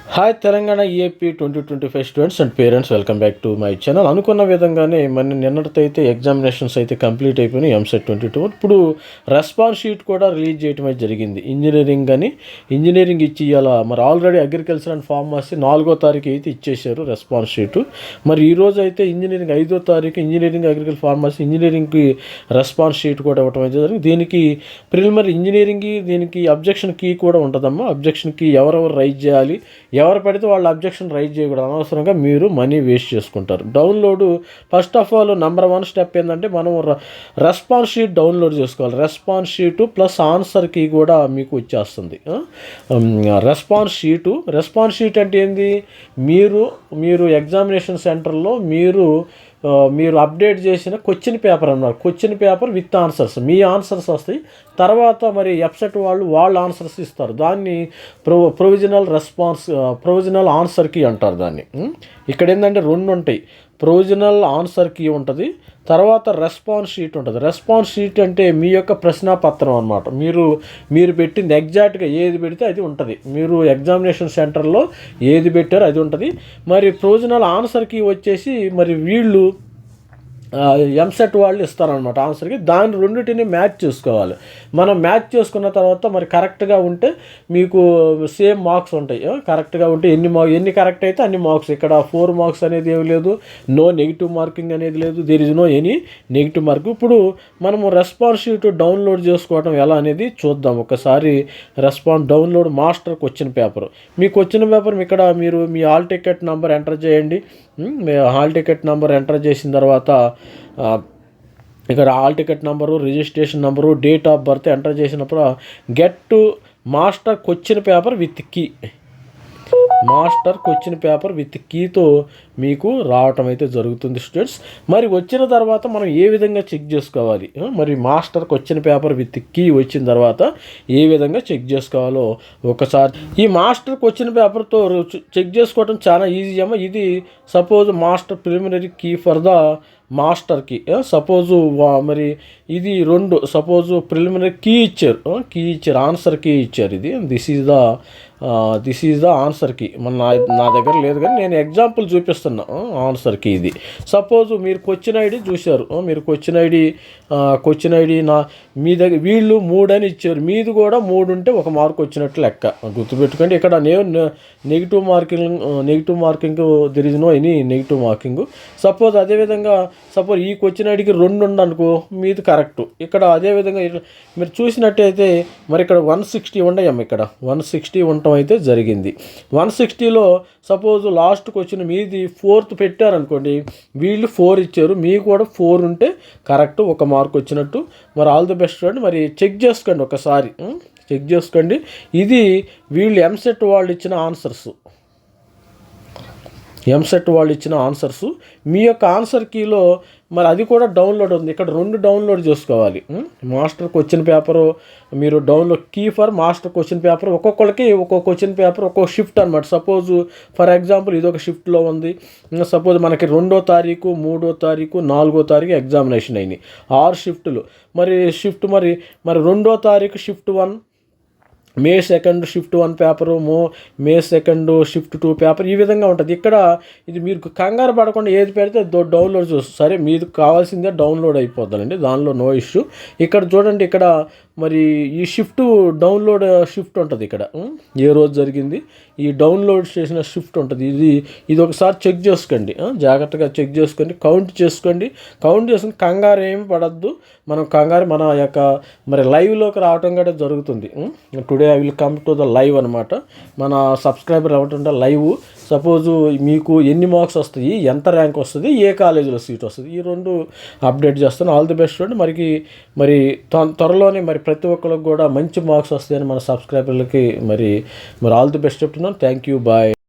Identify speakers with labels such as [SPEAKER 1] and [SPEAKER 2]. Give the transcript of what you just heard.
[SPEAKER 1] Hi Telangana EAP twenty twenty five students and parents welcome back to my channel అనుకున్న విధంగానే మన నిన్నటితో అయితే ఎగ్జామినేషన్స్ అయితే కంప్లీట్ అయిపోయినాయి ఎంసెట్ ట్వంటీ టూ ఇప్పుడు రెస్పాన్స్ షీట్ కూడా రిలీజ్ చేయడం అయితే జరిగింది. ఇంజనీరింగ్ కానీ ఇంజనీరింగ్ ఇచ్చి ఇలా మరి ఆల్రెడీ అగ్రికల్చర్ అండ్ ఫార్మసీ నాలుగో తారీఖు అయితే ఇచ్చేశారు రెస్పాన్స్ షీటు మరి ఈ రోజు అయితే ఇంజనీరింగ్ ఐదో తారీఖు ఇంజనీరింగ్ అగ్రికల్చర్ ఫార్మసీ ఇంజనీరింగ్కి రెస్పాన్స్ షీట్ కూడా ఇవ్వడం అయితే జరిగింది. దీనికి ప్రిలిమరీ ఇంజనీరింగ్కి దీనికి అబ్జెక్షన్ కీ కూడా ఉంటుందమ్మా. అబ్జెక్షన్ కీ ఎవరెవరు రైజ్ చేయాలి ఎవరు పెడితే వాళ్ళు అబ్జెక్షన్ రైజ్ చేయకూడదు. అనవసరంగా మీరు మనీ వేస్ట్ చేసుకుంటారు. Download first of all number one step ఏంటంటే మనం రెస్పాన్స్ షీట్ డౌన్లోడ్ చేసుకోవాలి. Response sheet plus answer key కూడా మీకు వచ్చేస్తుంది. రెస్పాన్స్ షీటు రెస్పాన్స్ షీట్ అంటే ఏంది? మీరు మీరు ఎగ్జామినేషన్ సెంటర్లో మీరు మీరు అప్డేట్ చేసిన క్వశ్చన్ పేపర్ అన్నారు. Question paper with answers. Me answers వస్తాయి. తర్వాత మరి వెబ్సైట్ వాళ్ళు వాళ్ళ ఆన్సర్స్ ఇస్తారు. దాన్ని ప్రొ ప్రొవిజనల్ రెస్పాన్స్ ప్రొవిజనల్ ఆన్సర్కి అంటారు దాన్ని. ఇక్కడ ఏంటంటే రెండు ఉంటాయి. ప్రొవిజనల్ ఆన్సర్ కీ ఉంటుంది. తర్వాత రెస్పాన్స్ షీట్ ఉంటుంది. రెస్పాన్స్ షీట్ అంటే మీ యొక్క ప్రశ్నాపత్రం అనమాట మీరు మీరు పెట్టింది ఎగ్జాక్ట్గా ఏది పెడితే అది ఉంటుంది. మీరు ఎగ్జామినేషన్ సెంటర్లో ఏది పెట్టారో అది ఉంటుంది. మరి ప్రొవిజనల్ ఆన్సర్ కీ వచ్చేసి మరి వీళ్ళు ఎంసెట్ వాళ్ళు ఇస్తారనమాట ఆన్సర్కి దాని రెండింటిని మ్యాచ్ చేసుకోవాలి. మనం మ్యాచ్ చేసుకున్న తర్వాత మరి కరెక్ట్గా ఉంటే మీకు సేమ్ మార్క్స్ ఉంటాయి. కరెక్ట్గా ఉంటే ఎన్ని మార్క్స్ ఎన్ని కరెక్ట్ అయితే అన్ని మార్క్స్ ఇక్కడ ఫోర్ మార్క్స్ అనేది ఏమి లేదు. నో నెగిటివ్ మార్కింగ్ అనేది లేదు. There is no any negative mark ఇప్పుడు మనము రెస్పాన్స్ షీట్ డౌన్లోడ్ చేసుకోవడం ఎలా అనేది చూద్దాం. ఒకసారి రెస్పాన్స్ డౌన్లోడ్ మాస్టర్కి వచ్చిన పేపర్ మీకు వచ్చిన పేపర్ ఇక్కడ మీరు మీ ఆల్ టికెట్ నెంబర్ ఎంటర్ చేయండి. హాల్ టికెట్ నెంబర్ ఎంటర్ చేసిన తర్వాత ఇక్కడ hall ticket number registration number date of birth enter చేసినప్పుడు get master question paper with key. Master question paper with కీతో మీకు రావటం అయితే జరుగుతుంది స్టూడెంట్స్. మరి వచ్చిన తర్వాత మనం ఏ విధంగా చెక్ చేసుకోవాలి? మరి master question paper with key వచ్చిన తర్వాత ఏ విధంగా చెక్ చేసుకోవాలో ఒకసారి. ఈ మాస్టర్ క్వశ్చన్ పేపర్తో చెక్ చేసుకోవడం చాలా ఈజీ అమ్మ. ఇది suppose master preliminary key for the మాస్టర్కి. సపోజు మరి ఇది రెండు సపోజు ప్రిలిమినరీ కీ ఇచ్చారు. కీ ఇచ్చారు ఆన్సర్ కీ ఇచ్చారు ఇది. This is the this is the answer key. మన నా నా దగ్గర లేదు కానీ నేను ఎగ్జాంపుల్ చూపిస్తున్నా. ఆన్సర్ కీ ఇది. సపోజ్ మీరు క్వశ్చన్ ఐడి చూశారు. మీరు క్వశ్చన్ ఐడి క్వశ్చన్ ఐడి నా మీ దగ్గర వీళ్ళు మూడు అని ఇచ్చారు. మీది కూడా మూడు ఉంటే ఒక మార్క్ వచ్చినట్టు లెక్క. గుర్తుపెట్టుకోండి ఇక్కడ నేను negative marking negative marking there is no any negative marking suppose అదేవిధంగా సపోజ్ ఈ క్వశ్చన్ ఐడికి రెండు ఉండనుకో మీది కరెక్ట్ ఇక్కడ అదేవిధంగా మీరు చూసినట్టయితే మరి ఇక్కడ వన్ సిక్స్టీ ఉండయమ్మ ఇక్కడ. వన్ సిక్స్టీ ఉండటం అయితే జరిగింది. వన్ సిక్స్టీలో సపోజ్ లాస్ట్కి వచ్చిన మీది ఫోర్త్ పెట్టారనుకోండి వీళ్ళు ఫోర్ ఇచ్చారు మీకు కూడా ఫోర్ ఉంటే కరెక్ట్ ఒక మార్క్ వచ్చినట్టు. మరి ఆల్ ది బెస్ట్ అండి మరి చెక్ చేసుకోండి ఒకసారి. చెక్ చేసుకోండి. ఇది వీళ్ళు ఎంసెట్ వాళ్ళు ఇచ్చిన ఆన్సర్స్ ఎంసెట్ వాళ్ళు ఇచ్చిన ఆన్సర్స్ మీ యొక్క ఆన్సర్ కీలో మరి అది కూడా డౌన్లోడ్ ఉంది. ఇక్కడ రెండు డౌన్లోడ్ చేసుకోవాలి. మాస్టర్ క్వశ్చన్ పేపరు మీరు download key for master question paper ఒక్కొక్కరికి ఒక్కొక్క క్వశ్చన్ పేపర్ ఒక్కొక్క షిఫ్ట్ అనమాట సపోజ్ ఫర్ ఎగ్జాంపుల్ ఇది ఒక షిఫ్ట్లో ఉంది. సపోజ్ మనకి రెండో తారీఖు మూడో తారీఖు నాలుగో తారీఖు ఎగ్జామినేషన్ అయింది. ఆరు షిఫ్ట్లు మరి షిఫ్ట్ మరి మరి రెండో తారీఖు shift one May second shift one paper మో May second shift two paper ఈ విధంగా ఉంటుంది. ఇక్కడ ఇది మీరు కంగారు పడకుండా ఏది పెడితే డౌన్లోడ్ చూస్తుంది సరే మీకు కావాల్సిందే డౌన్లోడ్ అయిపోతుందండి దానిలో నో ఇష్యూ. ఇక్కడ చూడండి ఇక్కడ మరి ఈ షిఫ్ట్ డౌన్లోడ్ షిఫ్ట్ ఉంటుంది ఇక్కడ. ఏ రోజు జరిగింది? ఈ డౌన్లోడ్ చేసిన షిఫ్ట్ ఉంటుంది. ఇది ఇది ఒకసారి చెక్ చేసుకోండి. జాగ్రత్తగా చెక్ చేసుకోండి కౌంట్ చేసుకోండి. కౌంట్ చేసుకుని కంగారు ఏమి పడద్దు. మనం కంగారు మన యొక్క మరి లైవ్లోకి రావటం కూడా జరుగుతుంది. Today I will come to the live అనమాట మన సబ్స్క్రైబర్ ఏమంటుంటే లైవ్. సపోజు మీకు ఎన్ని మార్క్స్ వస్తాయి ఎంత ర్యాంక్ వస్తుంది ఏ కాలేజీలో సీట్ వస్తుంది ఈ రెండు అప్డేట్ చేస్తాను. ఆల్ ది బెస్ట్ చూడండి. మరికి మరి త్వరలోనే మరి ప్రతి ఒక్కరికి కూడా మంచి మార్క్స్ వస్తాయని మన సబ్స్క్రైబర్లకి మరి మరి ఆల్ ది బెస్ట్ చెప్తున్నాను. Thank you. బాయ్.